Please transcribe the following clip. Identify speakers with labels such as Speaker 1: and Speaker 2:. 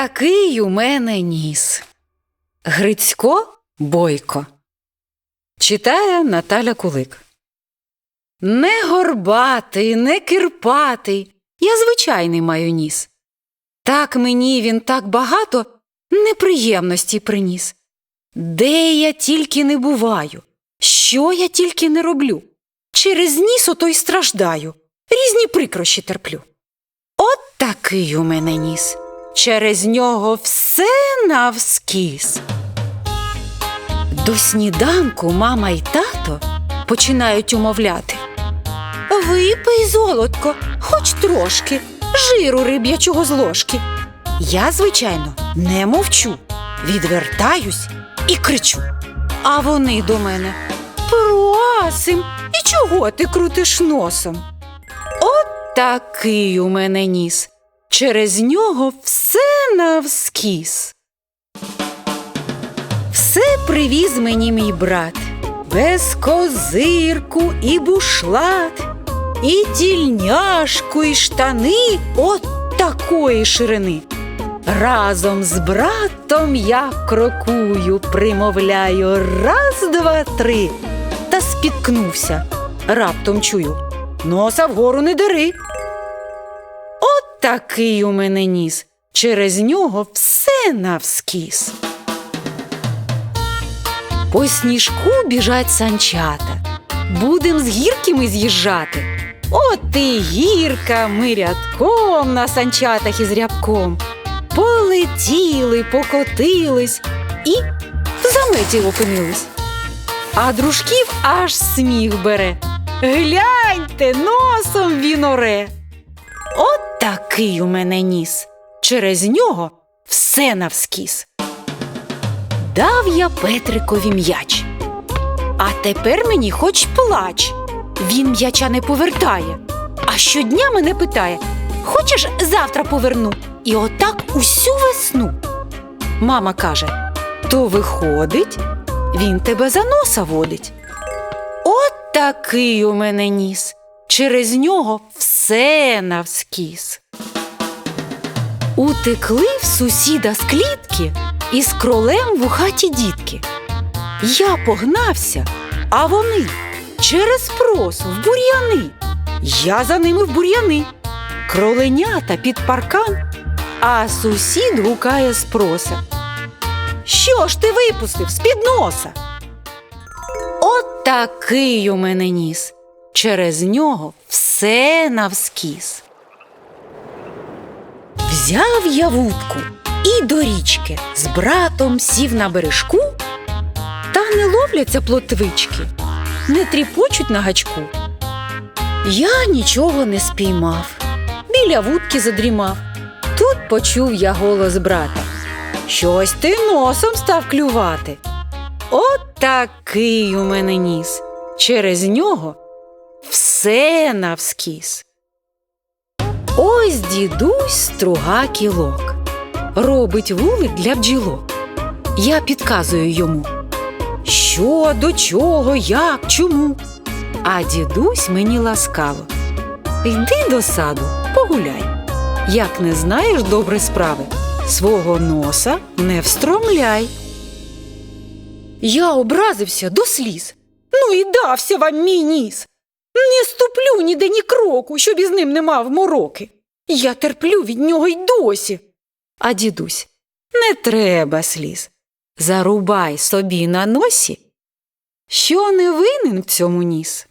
Speaker 1: такий у мене ніс. Грицько Бойко. Читає Наталя Кулик. Не горбатий, не кирпатий. Я звичайний маю ніс. Так мені він так багато неприємності приніс. Де я тільки не буваю, що я тільки не роблю. Через ніс ото й страждаю, різні прикрощі терплю. От такий у мене ніс. Через нього все навскіз. До сніданку мама й тато починають умовляти. Випий, золотко, хоч трошки, жиру риб'ячого з ложки. Я, звичайно, не мовчу, відвертаюсь і кричу. А вони до мене Просим, і чого ти крутиш носом? От такий у мене ніс. Через нього все навскіз. Все привіз мені мій брат, без козирку і бушлат, і тільняшку, і штани от такої ширини. Разом з братом я крокую, примовляю раз, два, три, та спіткнувся. Раптом чую носа вгору не дери. Такий у мене ніс. Через нього все навскіз. По сніжку біжать санчата. Будем з гірки ми з'їжджати. От і гірка, ми рядком на санчатах із рябком. Полетіли, покотились і в заметі опинились. А дружків аж сміх бере. Гляньте, носом він оре. От такий у мене ніс. Через нього все навскіз. Дав я Петрикові м'яч. А тепер мені хоч плач. Він м'яча не повертає. А щодня мене питає: Хочеш, завтра поверну? І отак усю весну. Мама каже: То виходить, він тебе за носа водить. От такий у мене ніс. Через нього все навскіз. Утекли в сусіда з клітки із кролем в хаті дітки. Я погнався, а вони через прос в бур'яни. Я за ними в бур'яни. Кроленята під паркан, а сусід гукає з проса. Що ж ти випустив з-під носа? От такий у мене ніс. Через нього все навскіз. Взяв я вудку і до річки з братом сів на бережку, та не ловляться плотвички, не тріпочуть на гачку. Я нічого не спіймав, біля вудки задрімав. Тут почув я голос брата. Щось ти носом став клювати. От такий у мене ніс. Через нього все навскіз. Ось дідусь струга кілок, робить вулик для бджілок. Я підказую йому, що, до чого, як, чому. А дідусь мені ласкаво. Йди до саду, погуляй. Як не знаєш добре справи, свого носа не встромляй. Я образився до сліз. Ну і дався вам мій ніс. Не ступлю ніде ні кроку, щоб із ним не мав мороки. Я терплю від нього й досі. А дідусь, не треба сліз. Зарубай собі на носі, що не винен в цьому ніс.